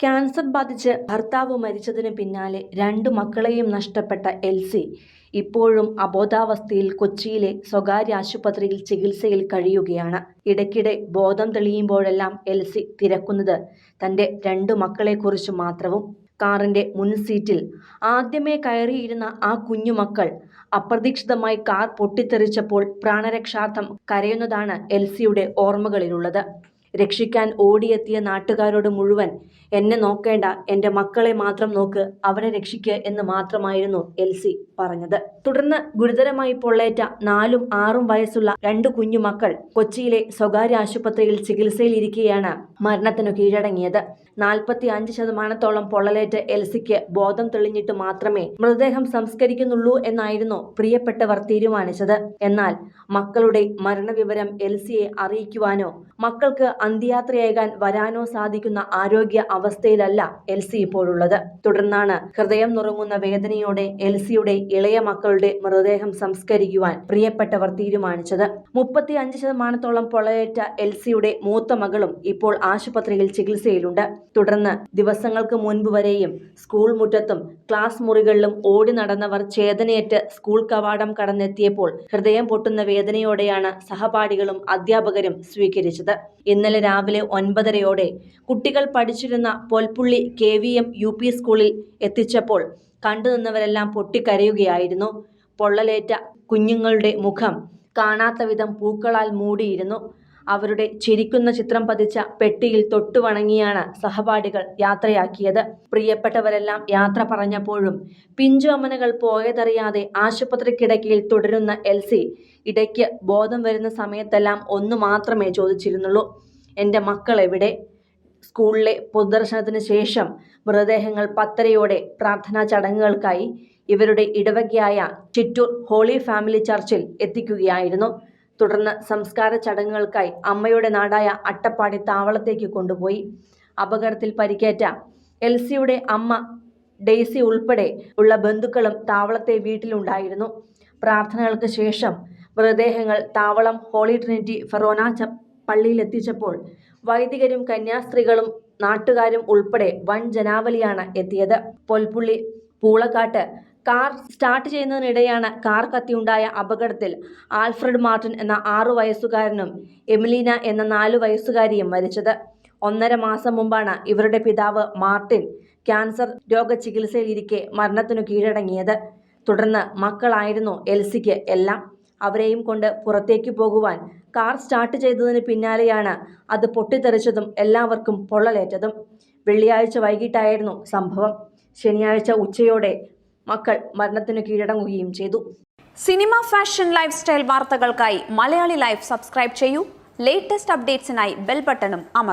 Cancer ബാധിച്ച് ഭർത്താവ് മരിച്ചതിന് പിന്നാലെ രണ്ട് മക്കളെയും നഷ്ടപ്പെട്ട എൽസി. ഇപ്പോഴും അബോധാവസ്ഥയിൽ കൊച്ചിയിലെ സ്വകാര്യ ആശുപത്രിയിൽ ചികിത്സയിൽ കഴിയുകയാണ്. ഇടയ്ക്കിടെ ബോധം തെളിയുമ്പോഴെല്ലാം എൽസി തിരക്കുന്നത് തന്റെ രണ്ടു മക്കളെക്കുറിച്ച് മാത്രവും. കാറിന്റെ മുൻ സീറ്റിൽ ആദ്യമേ കയറിയിരുന്ന ആ കുഞ്ഞുമക്കൾ അപ്രതീക്ഷിതമായി കാർ പൊട്ടിത്തെറിച്ചപ്പോൾ പ്രാണരക്ഷാർത്ഥം കരയുന്നതാണ് എൽസിയുടെ ഓർമ്മകളിലുള്ളത്. രക്ഷിക്കാൻ ഓടിയെത്തിയ നാട്ടുകാരോട് മുഴുവൻ എന്നെ നോക്കേണ്ട എന്റെ മക്കളെ മാത്രം നോക്ക് അവരെ രക്ഷിക്കുക എന്ന് മാത്രമായിരുന്നു എൽസി പറഞ്ഞത്. തുടർന്ന് ഗുരുതരമായി പൊള്ളേറ്റ നാലും ആറും വയസ്സുള്ള രണ്ട് കുഞ്ഞുമക്കൾ കൊച്ചിയിലെ സ്വകാര്യ ആശുപത്രിയിൽ ചികിത്സയിലിരിക്കെയാണ് മരണത്തിനു കീഴടങ്ങിയത്. നാൽപ്പത്തി അഞ്ച് ശതമാനത്തോളം പൊള്ളലേറ്റ് എൽസിക്ക് ബോധം തെളിഞ്ഞിട്ട് മാത്രമേ മൃതദേഹം സംസ്കരിക്കുന്നുള്ളൂ എന്നായിരുന്നു പ്രിയപ്പെട്ടവർ തീരുമാനിച്ചത്. എന്നാൽ മക്കളുടെ മരണവിവരം എൽസിയെ അറിയിക്കുവാനോ മക്കൾക്ക് അന്ത്യയാത്രയേകാൻ വരാനോ സാധിക്കുന്ന ആരോഗ്യ അവസ്ഥയിലല്ല എൽ സി ഇപ്പോഴുള്ളത്. തുടർന്നാണ് ഹൃദയം നുറങ്ങുന്ന വേദനയോടെ എൽ സിയുടെ ഇളയ മക്കളുടെ മൃതദേഹം സംസ്കരിക്കുവാൻ പ്രിയപ്പെട്ടവർ തീരുമാനിച്ചത്. മുപ്പത്തി അഞ്ച് ശതമാനത്തോളം പൊള്ളയേറ്റ എൽസിയുടെ മൂത്ത മകളും ഇപ്പോൾ ആശുപത്രിയിൽ ചികിത്സയിലുണ്ട്. തുടർന്ന് ദിവസങ്ങൾക്ക് മുൻപ് വരെയും സ്കൂൾ മുറ്റത്തും ക്ലാസ് മുറികളിലും ഓടി നടന്നവർ ചേതനയേറ്റ് സ്കൂൾ കവാടം കടന്നെത്തിയപ്പോൾ ഹൃദയം പൊട്ടുന്ന വേദനയോടെയാണ് സഹപാഠികളും അധ്യാപകരും സ്വീകരിച്ചത്. ഇന്നലെ രാവിലെ ഒൻപതരയോടെ കുട്ടികൾ പഠിച്ചിരുന്ന Polpully K V M U P സ്കൂളിൽ എത്തിച്ചപ്പോൾ കണ്ടുനിന്നവരെല്ലാം പൊട്ടിക്കരയുകയായിരുന്നു. പൊള്ളലേറ്റ കുഞ്ഞുങ്ങളുടെ മുഖം കാണാത്ത വിധം പൂക്കളാൽ മൂടിയിരുന്നു. അവരുടെ ചിരിക്കുന്ന ചിത്രം പതിച്ച പെട്ടിയിൽ തൊട്ടുവണങ്ങിയാണ് സഹപാഠികൾ യാത്രയാക്കിയത്. പ്രിയപ്പെട്ടവരെല്ലാം യാത്ര പറഞ്ഞപ്പോഴും പിഞ്ചു അമ്മനകൾ പോയതറിയാതെ ആശുപത്രിക്കിടക്കിയിൽ തുടരുന്ന എൽസി ഇടയ്ക്ക് ബോധം വരുന്ന സമയത്തെല്ലാം ഒന്നു മാത്രമേ ചോദിച്ചിരുന്നുള്ളൂ. എന്റെ മക്കൾ എവിടെ സ്കൂളിലെ പൊതുദർശനത്തിന് ശേഷം മൃതദേഹങ്ങൾ പത്തരയോടെ പ്രാർത്ഥനാ ചടങ്ങുകൾക്കായി ഇവരുടെ ഇടവകയായ ചിറ്റൂർ ഹോളി ഫാമിലി ചർച്ചിൽ എത്തിക്കുകയായിരുന്നു. തുടർന്ന് സംസ്കാര ചടങ്ങുകൾക്കായി അമ്മയുടെ നാടായ അട്ടപ്പാടി താവളത്തേക്ക് കൊണ്ടുപോയി. അപകടത്തിൽ പരിക്കേറ്റ എൽസിയുടെ അമ്മ ഡെയ്സി ഉൾപ്പെടെ ഉള്ള ബന്ധുക്കളും താവളത്തെ വീട്ടിലുണ്ടായിരുന്നു. പ്രാർത്ഥനകൾക്ക് ശേഷം മൃതദേഹങ്ങൾ താവളം ഹോളി ട്രിനിറ്റി ഫെറോന പള്ളിയിലെത്തിച്ചപ്പോൾ വൈദികരും കന്യാസ്ത്രീകളും നാട്ടുകാരും ഉൾപ്പെടെ വൻ ജനാവലിയാണ് എത്തിയത്. പൊൽപ്പുള്ളി പൂളക്കാട്ട് കാർ സ്റ്റാർട്ട് ചെയ്യുന്നതിനിടെയാണ് കാർ കത്തിയുണ്ടായ അപകടത്തിൽ ആൽഫ്രഡ് മാർട്ടിൻ എന്ന ആറു വയസ്സുകാരനും എമിലീന എന്ന നാലു വയസ്സുകാരിയും മരിച്ചത്. ഒന്നര മാസം മുമ്പാണ് ഇവരുടെ പിതാവ് മാർട്ടിൻ ക്യാൻസർ രോഗചികിത്സയിലിരിക്കെ മരണത്തിനു കീഴടങ്ങിയത്. തുടർന്ന് മക്കളായിരുന്നു എൽസിക്ക് എല്ലാം അവരെയും കൊണ്ട് പുറത്തേക്ക് പോകുവാൻ കാർ സ്റ്റാർട്ട് ചെയ്തതിന് പിന്നാലെയാണ് അത് പൊട്ടിത്തെറിച്ചതും എല്ലാവർക്കും പൊള്ളലേറ്റതും. വെള്ളിയാഴ്ച വൈകിട്ടായിരുന്നു സംഭവം. ശനിയാഴ്ച ഉച്ചയോടെ മക്കൾ മരണത്തിന് കീഴടങ്ങുകയും ചെയ്തു. സിനിമ ഫാഷൻ ലൈഫ് സ്റ്റൈൽ വാർത്തകൾക്കായി മലയാളി ലൈഫ് സബ്സ്ക്രൈബ് ചെയ്യൂ. ലേറ്റസ്റ്റ് അപ്ഡേറ്റ്സിനായി ബെൽ ബട്ടണും അമർ